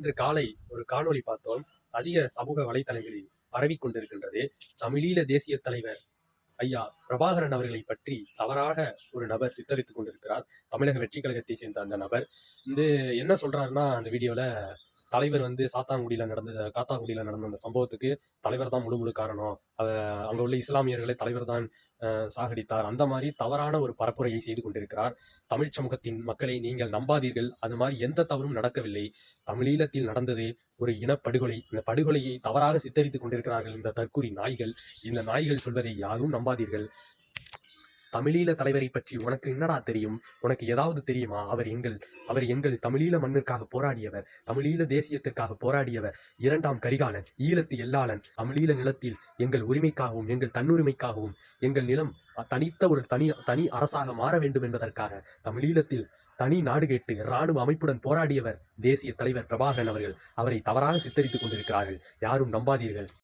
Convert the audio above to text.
இன்று காலை ஒரு காணொளி பார்த்தோம். அதிக சமூக வலைத்தளங்களில் பரவிக் கொண்டிருக்கின்றது. தமிழீழ தேசிய தலைவர் ஐயா பிரபாகரன் அவர்களை பற்றி தவறாக ஒரு நபர் சித்தரித்துக் கொண்டிருக்கிறார். தமிழக வெற்றி கழகத்தை சேர்ந்த அந்த நபர். வந்து என்ன சொல்றாருன்னா அந்த வீடியோல தலைவர் வந்து சாத்தாங்குடியில நடந்த காத்தான்குடியில நடந்த அந்த சம்பவத்துக்கு தலைவர் தான் முழு முழு காரணம். அதை அங்க உள்ள இஸ்லாமியர்களை தலைவர் தான் சாகடித்தார். அந்த மாதிரி தவறான ஒரு பரப்புரையை செய்து கொண்டிருக்கிறார். தமிழ் சமூகத்தின் மக்களை நீங்கள் நம்பாதீர்கள். அது மாதிரி எந்த தவறும் நடக்கவில்லை. தமிழீழத்தில் நடந்தது ஒரு இனப்படுகொலை இந்த படுகொலையை தவறாக சித்தரித்துக் கொண்டிருக்கிறார்கள் இந்த தற்கூரி நாய்கள். இந்த நாய்கள் சொல்வதை யாரும் நம்பாதீர்கள். தமிழீழ தலைவரை பற்றி உனக்கு என்னடா தெரியும்? உனக்கு ஏதாவது தெரியுமா? அவர் எங்கள் அவர் எங்கள் தமிழீழ மண்ணிற்காக போராடியவர் தமிழீழ தேசியத்திற்காக போராடியவர் இரண்டாம் கரிகாலன் ஈழத்து எல்லாளன் தமிழீழ நிலத்தில் எங்கள் உரிமைக்காகவும் எங்கள் தன்னுரிமைக்காகவும் எங்கள் நிலம் தனித்த ஒரு தனி தனி அரசாக மாற வேண்டும் என்பதற்காக தமிழீழத்தில் தனி நாடு கேட்டு இராணுவ அமைப்புடன் போராடியவர் தேசிய தலைவர் பிரபாகரன் அவர்கள். அவரை தவறாக சித்தரித்துக் கொண்டிருக்கிறார்கள். யாரும் நம்பாதீர்கள்.